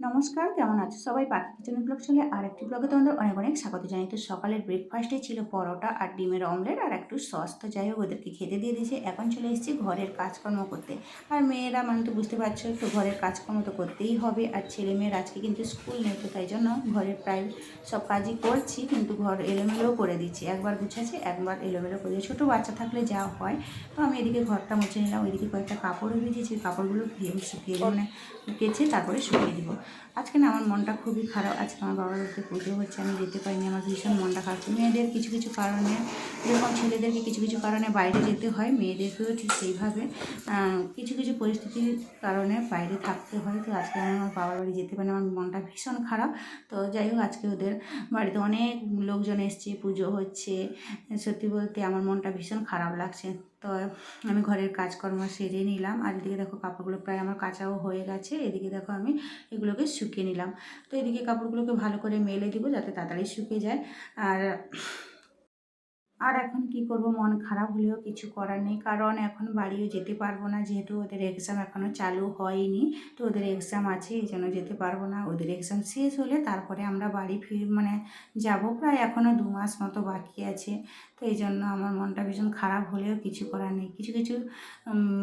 নমস্কার, কেমন আছো সবাই? পাখি কিচেন ব্লগ চলে আর একটি ব্লগে তোমাদের অনেক অনেক স্বাগত জানাই। তো সকালের ব্রেকফাস্টে ছিল পরোটা আর ডিমের অমলেট আর একটু সস তো যাই হোক, ওদেরকে খেতে দিয়ে দিয়েছে। এখন চলে এসেছি ঘরের কাজকর্ম করতে। আর মেয়েরা মানে তো বুঝতে পারছ, একটু ঘরের কাজকর্ম তো করতেই হবে। আর ছেলে মেয়ের আজকে কিন্তু স্কুল নেই, তো তাই জন্য ঘরের প্রায় সব কাজই করছি। কিন্তু ঘর এলোমেলোও করে দিচ্ছি। একবার গুছাচ্ছি, একবার এলোমেলো করে ছোটো বাচ্চা থাকলে যা হয়। তো আমি এদিকে ঘরটা মুছে নিলাম। ওইদিকে কয়েকটা কাপড়ও ভিজেছি কাপড়গুলো ধুয়ে শুকিয়ে মানে কেচে তারপরে শুকিয়ে দিব। আজকে না আমার মনটা খুবই খারাপ। আজকে আমার বাবার বাড়িতে পুজো হচ্ছে, আমি যেতে পারিনি, আমার ভীষণ মনটা খারাপ। মেয়েদের কিছু কিছু কারণে, যেরকম ছেলেদেরকে কিছু কিছু কারণে বাইরে যেতে হয়, মেয়েদেরকেও ঠিক সেইভাবে কিছু কিছু পরিস্থিতির কারণে বাইরে থাকতে হয়। তো আজকে আমি আমার বাবার বাড়ি যেতে পারিনি, আমার মনটা ভীষণ খারাপ। তো যাই হোক, আজকে ওদের বাড়িতে অনেক লোকজন এসছে, পুজো হচ্ছে। সত্যি বলতে আমার মনটা ভীষণ খারাপ লাগছে। তো আমি ঘরের কাজকর্ম সেরে নিলাম। আর এদিকে দেখো কাপড়গুলো প্রায় আমার কাঁচাও হয়ে গেছে। এদিকে দেখো আমি এগুলোকে শুকিয়ে নিলাম। তো এদিকে কাপড়গুলোকে ভালো করে মেলে দিব যাতে তাড়াতাড়ি শুকিয়ে যায়। আর আর এখন কি করব? মন খারাপ হলেও কিছু করার নেই। কারণ এখন বাড়িও যেতে পারব না। যেহেতু ওদের এক্সাম এখনও চালু হয়নি, তো ওদের এক্সাম আছে, এই জন্য যেতে পারব না। ওদের এক্সাম শেষ হলে তারপরে আমরা বাড়ি ফির মানে যাব। প্রায় এখনও দু মাস মতো বাকি আছে। তো এই জন্য আমার মনটা ভীষণ খারাপ হলেও কিছু করার নেই। কিছু কিছু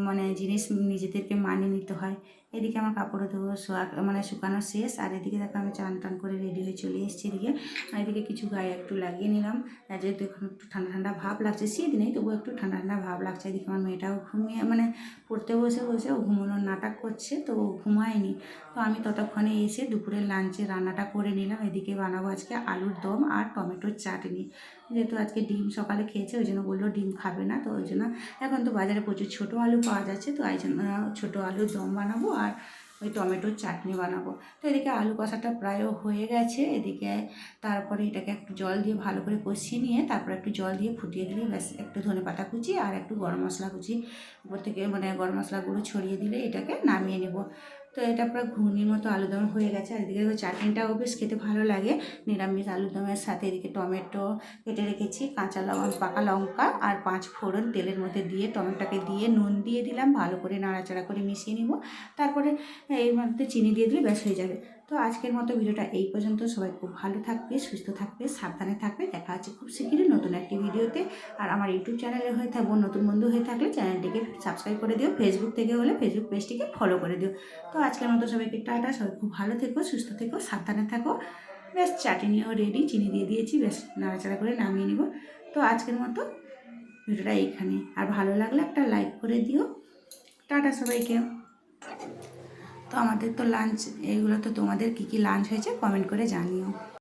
মানে জিনিস নিজেদেরকে মানিয়ে নিতে হয়। এদিকে আমার কাপড় শোয়া মানে শুকানো শেষ। আর এদিকে দেখো আমি চান টান করে রেডি হয়ে চলে এসেছি এদিকে। আর এদিকে কিছু গায়ে একটু লাগিয়ে নিলাম। যেহেতু এখন একটু ঠান্ডা ঠান্ডা ঠান্ডা ভাব লাগছে। শীত নেই, তবুও একটু ঠান্ডা ঠান্ডা ভাব লাগছে এদিকে আমার মেয়েটাও ঘুমিয়ে মানে পড়তে বসে বসে ও ঘুমানোর নাটক করছে, তো ও ঘুমায়নি। তো আমি ততক্ষণে এসে দুপুরের লাঞ্চে রান্নাটা করে নিলাম। এদিকে বানাবো আজকে আলুর দম আর টমেটোর চাটনি। যেহেতু আজকে ডিম সকালে খেয়েছে, ওই জন্য বলল ডিম খাবে না, তো ওই জন্য এখন তো বাজারে প্রচুর ছোটো আলু পাওয়া যাচ্ছে, তো এই জন্য ছোটো আলুর দম বানাবো আর ওই টমেটোর চাটনি বানাবো। তো এদিকে আলু কষাটা প্রায় হয়ে গেছে। এদিকে তারপরে এটাকে একটু জল দিয়ে ভালো করে কষিয়ে নিয়ে তারপরে একটু জল দিয়ে ফুটিয়ে দিলে ব্যাস, একটু ধনে পাতা কুচি আর একটু গরম মশলা কুচি। উপর থেকে মানে গরম মশলাগুলো ছড়িয়ে দিলে এটাকে নামিয়ে নেব। তো এটা পুরো ঘুগনির মতো আলুদম হয়ে গেছে। আর এদিকে চাটনিটাও বেশ খেতে ভালো লাগে। নিরামিষ আলুদমের সাথে এদিকে টমেটো কেটে রেখেছি, কাঁচা লঙ্কা, পাকা লঙ্কা আর পাঁচ ফোড়ন তেলের মধ্যে দিয়ে, টমেটোটাকে দিয়ে নুন দিয়ে দিলাম। ভালো করে নাড়াচাড়া করে মিশিয়ে নিব। তারপরে এর মধ্যে চিনি দিয়ে দিলে ব্যাস হয়ে যাবে। তো আজকের মতো ভিডিওটা এই পর্যন্ত। সবাই খুব ভালো থাকবে, সুস্থ থাকবে, সাবধানে থাকবে। দেখা হচ্ছে খুব শীঘ্রই নতুন একটি ভিডিওতে। আর আমার ইউটিউব চ্যানেলে হয়ে থাকব, নতুন বন্ধু হয়ে থাকলে চ্যানেলটিকে সাবস্ক্রাইব করে দিও ফেসবুক থেকে হলে ফেসবুক পেজটিকে ফলো করে দিও। তো আজকের মতো সবাইকে টাটা, সবাই খুব ভালো থেকো, সুস্থ থেকো, সাবধানে থাকো। বেশ চাটনিও রেডি চিনি দিয়ে দিয়েছি বেশ নাড়াচাড়া করে নামিয়ে নিব। তো আজকের মতো ভিডিওটা এইখানে আর ভালো লাগলে একটা লাইক করে দিও। টাটা সবাইকে। তো আমাদের তো লাঞ্চ এইগুলো তো তোমাদের কি কি লাঞ্চ হয়েছে কমেন্ট করে জানিও।